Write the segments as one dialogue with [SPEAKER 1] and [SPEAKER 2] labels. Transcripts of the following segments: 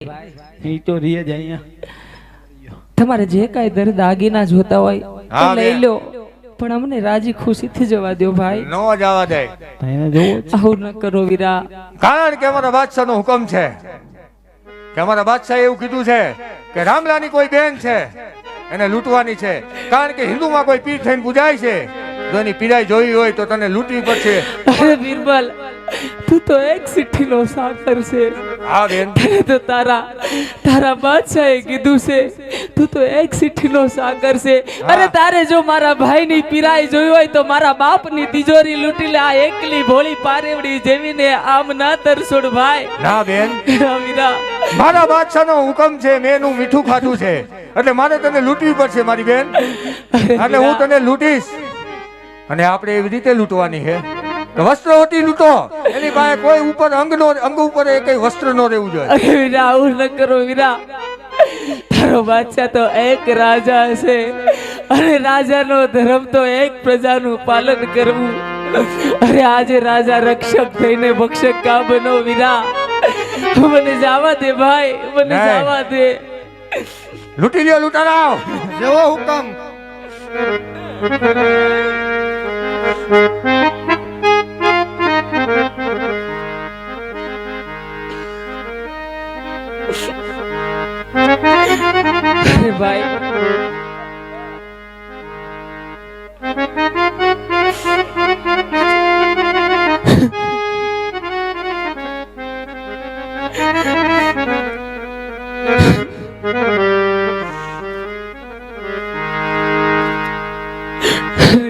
[SPEAKER 1] એ તો રીએ જ અહીંયા.
[SPEAKER 2] તમારે જે કાંઈ દર દાગીના જોતા હોય તો લઈ લો. પણ અમને રાજી ખુશીથી જવા દો ભાઈ.
[SPEAKER 3] નો જવા દે.
[SPEAKER 2] આવું ન કરો વીરા.
[SPEAKER 3] કારણ કે અમારા બાદશાહનો હુકમ છે. કે અમારા બાદશાહ એવું કીધું છે કે રામલાની કોઈ બેન છે એને લૂંટવાની છે. કારણ કે હિન્દુમાં કોઈ પીર થઈને પૂજાય છે. જો એની પીડાઈ જોઈ હોય તો તને લૂંટવી પડશે.
[SPEAKER 2] અરે બીરબલ તું તો એક સિઠ્ઠીનો સાકર છે.
[SPEAKER 3] હા બેન
[SPEAKER 2] તને તો તારા તારા બાદશાહે કીધું છે તું તો એક સિઠ્ઠીનો સાગર છે. અરે તારે જો મારા ભાઈની પીરાઈ જોઈ હોય તો મારા બાપની તિજોરી લૂંટી લે આ એકલી ભોળી પારેવડી જેવીને આમ ના તરસોડ ભાઈ.
[SPEAKER 3] ના બેન.
[SPEAKER 2] વીરા
[SPEAKER 3] મારા. બાદશાહનો હુકમ છે મેં એનું મીઠું ખાધું છે. એટલે મારે તને લૂંટવી પડશે મારી બેન. એટલે હું તને લૂંટીશ. અને આપણે એવી રીતે લૂંટવાની છે. કે નું તો. એની પાસે કોઈ ઉપર અંગ નો અંગ ઉપર એ કઈ વસ્ત્ર નો રહેવું જોઈએ.
[SPEAKER 2] અરે વીરા આવું ન કરો વીરા. તારો બાદશાહ તો એક રાજા છે. અને રાજાનો ધર્મ તો એક પ્રજાનું પાલન કરવું. અરે આજે રાજા રક્ષક થઈને ભક્ષક કા બનો વીરા. મને જવા દે ભાઈ મને
[SPEAKER 3] જાવા
[SPEAKER 2] જવા દે.
[SPEAKER 3] લૂંટી લ્યો લૂંટારાવ
[SPEAKER 4] જેવો હુકમ.
[SPEAKER 2] અરે ભાઈ અરે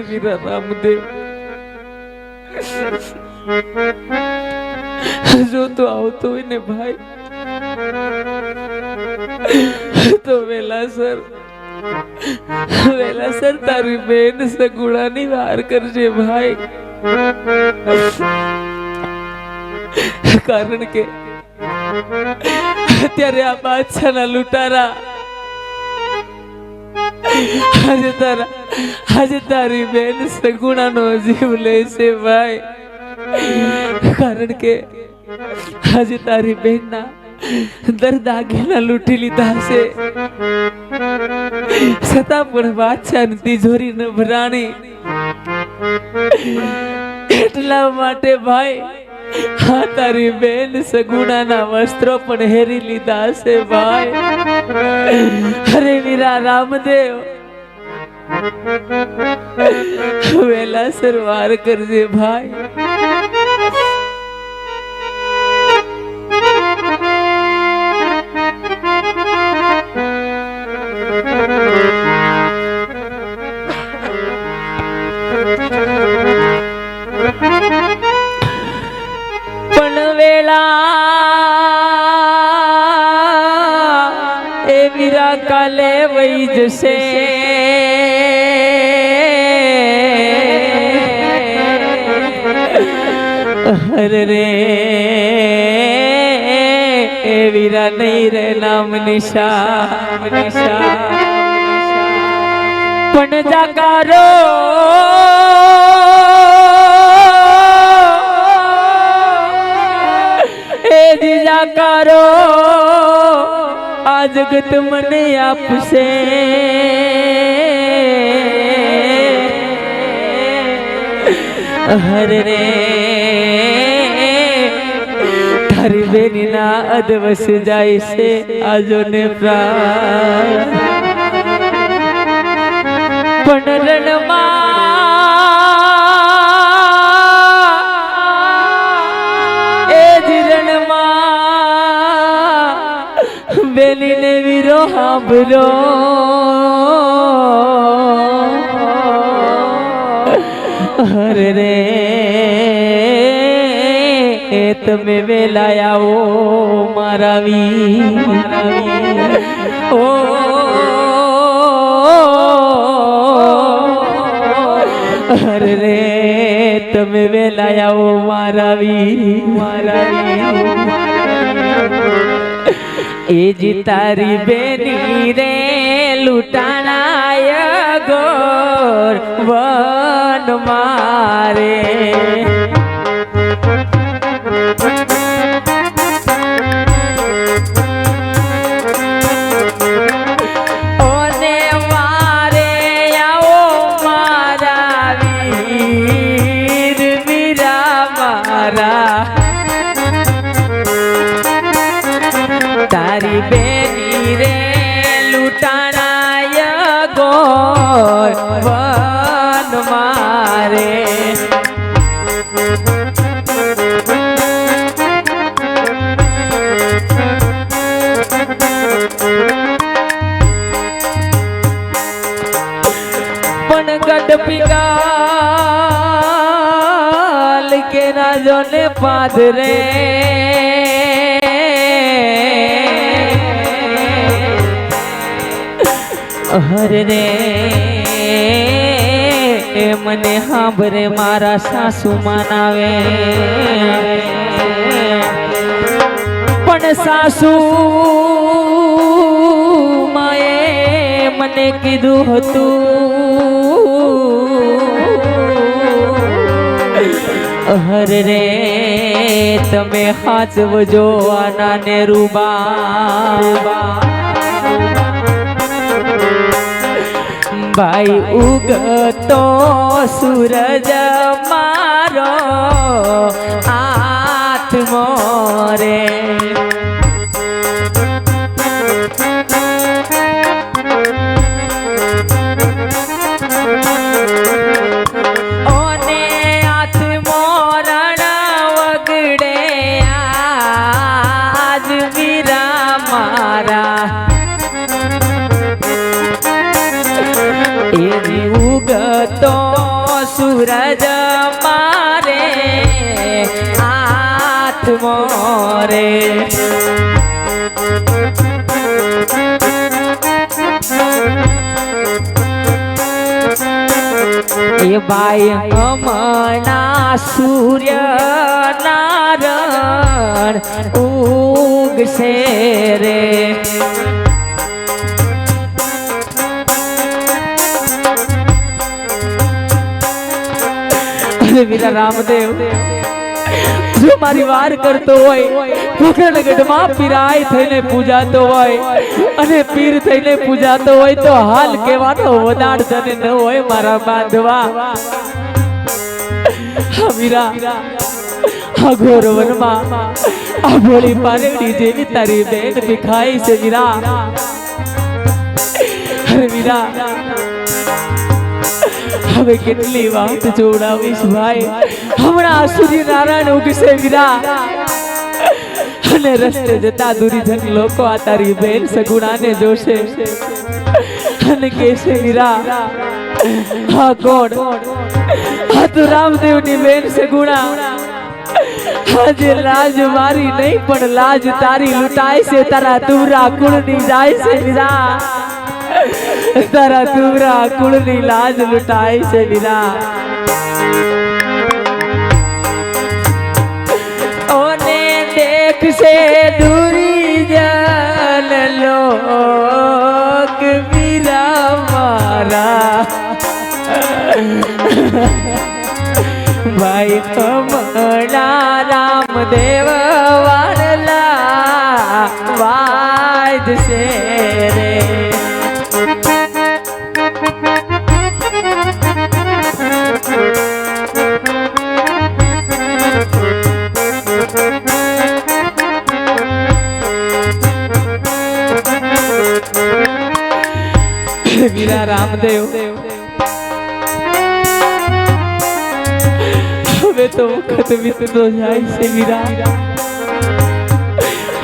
[SPEAKER 2] વીરા રામદેવ તો વેલાસર વેલાસર તારી બેન સગુણાની વાર કરજે ભાઈ. કારણ કે અત્યારે આ બાદશાહના લૂંટારા, આજે તારા, આજે તારી બેન સગુણાનો જીવ લે છે ભાઈ. કારણ કે આજે તારી બેનના દરદાગીના લૂંટી લીધા છે છતાં પણ બાદશાહ તિજોરી ન ભરાણી. એટલા માટે ભાઈ હા તારી બેન સગુણાના વસ્ત્રો પણ હેરી લીધા છે ભાઈ. અરે વીરા રામદેવ, વેલા સરવાર કરજે ભાઈ. એ વીરા કાલે વહી જશે હરે રે વીરા નહીં રે નામ નિશા નિશા પણ જાકારો જગત મને આપશે. હર રે તારી બેનીના અદવસ જાય છે આજો ને પ્રાણ. પણ રણમાં હાંભળો હરે રે, એ તમે વેલા આવો મારા વી ઓ, હરે રે, તમે વેલા આવો મારા વી એ જ તારી બેની રે લૂંટાણાય ગોર વન મારે. બેની રે લૂંટાણાય ગોર વન મારે. પણ ગઢ હરે રે મને હાંભરે મારા સાસુ માનાવે. પણ સાસુ માએ મને કીધું હતું હર રે, તમે હાચવજો આના ને રૂબા. ભાઈ ઉગતો સૂરજ મારો આત્મો રે સૂરજ મારે આત્મો રે. એ ભાઈ હમણા સૂર્ય નારણ ઉગશે રે. અરે વીરા રામદેવ જો મારી વાર કરતો હોય પોખરણગઢમાં પીરાય થઈને પૂજાતો હોય અને પીર થઈને પૂજાતો હોય તો હાલ કહેવાનો વદાડ તને ન હોય મારા બાંધવા હા વીરા આ ઘોર વનમાં આ ભોળી પારેડી જેવી તારી બેન ભીખાઈ છે વીરા અરે વીરા હવે કેટલી વાત જોડાવીશ ભાઈ. હમણાં સૂર્ય નારાયણ ઉગશે વિરા અને રસ્તે જતા દુરીજન લોકો આ તારી બેન સગુણાને જોશે. અને કેશે વીરા હા, કોણ? હા, તો રામદેવની બેન સગુણા. આજે લાજ મારી નહીં, પણ લાજ તારી લૂંટાય છે. તારા તુરા કુળની જાય છે વીરા તારા તુરા કુળની લાજ લૂંટાય છે વિના ઓને દેખશે દૂરી જલ લોક વીરા મારા ભાઈ કમળા રામદેવ વાળલા વાજશે રે રામદેવ. હવે તો વખત વીતતો જાય છે વીરા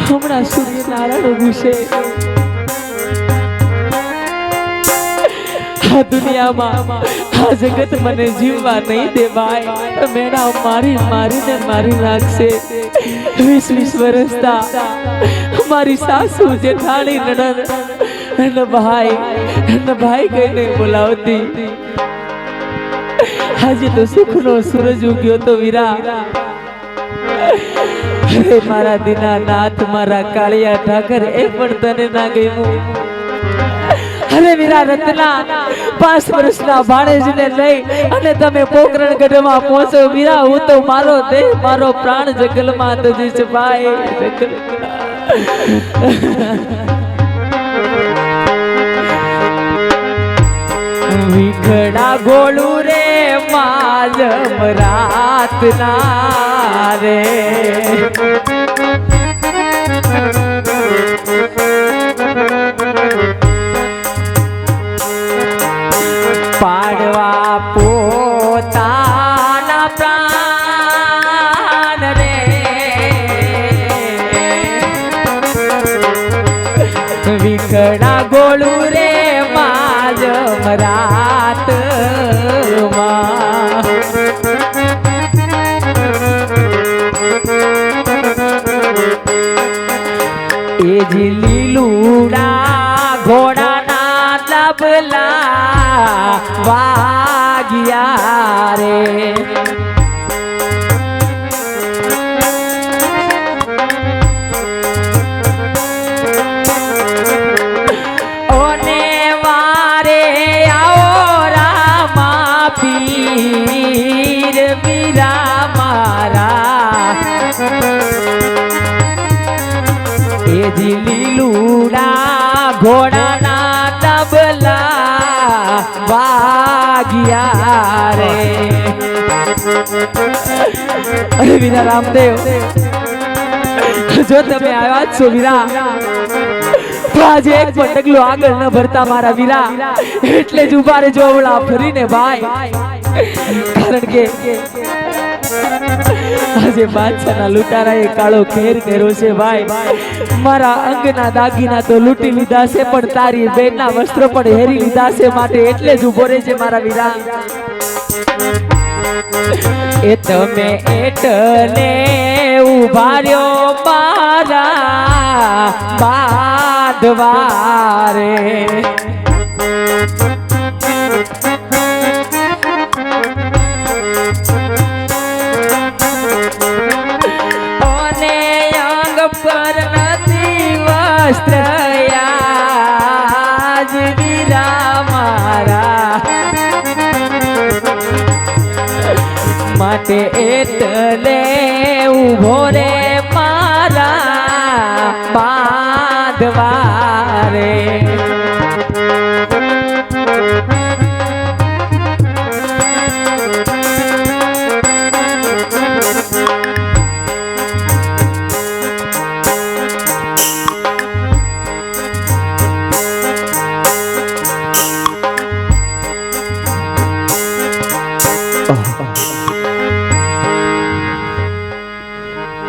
[SPEAKER 2] હમણાં સૂર્યનારાયણ છે આ દુનિયામાં આ જગત મને જીવવા નહીં દેવાય. મેળા મારી મારીને મારી નાખશે. વીસ વીસ વર્ષતા મારી સાસુ જેઠાણી નણંદ અને ભાઈ અને ભાઈ કહીને બોલાવતી. આજે તો સુખનો સૂરજ ઉગ્યો તો વીરા. અરે મારા દીનાનાથ મારા કાળિયા ઠાકર, એ પણ તને ના ગયું અરે વીરા રત્ના, પાંચ વર્ષના ભાણેજને લઈ અને તમે પોકરણ ગઢમાં પહોંચો વીરા, હું તો મારો દેહ, મારો પ્રાણ જંગલમાં છે ભાઈ. વિઘડા ગોળું રે માલમ રાતના રે. પાડવા પોતાના પ્રાણ રે. વિઘડા ગોળું રે રાત એ જ લીલુડા ઘોડાના તબલા વાગ્યા રે અરે વિના રામદેવ, જો તમે આવ્યા છો વીરા. તો આજે એક પટકલું આગળ ન ભરતા મારા વીરા. એટલે જ ઊભા રહેજો અવળા ફરીને ભાઈ. કારણ કે આજે બાદશાહના લૂંટારાએ કાળો ઘેર કર્યો છે ભાઈ. મારા અંગના દાગીના તો લૂંટી લીધા છે, પણ તારી બેનના વસ્ત્રો પણ હેરી લીધા છે માટે એટલે જ ઊભો રહે છે મારા વીરા એ તમે એટલે ઊભા રહ્યો મારા બાદવારે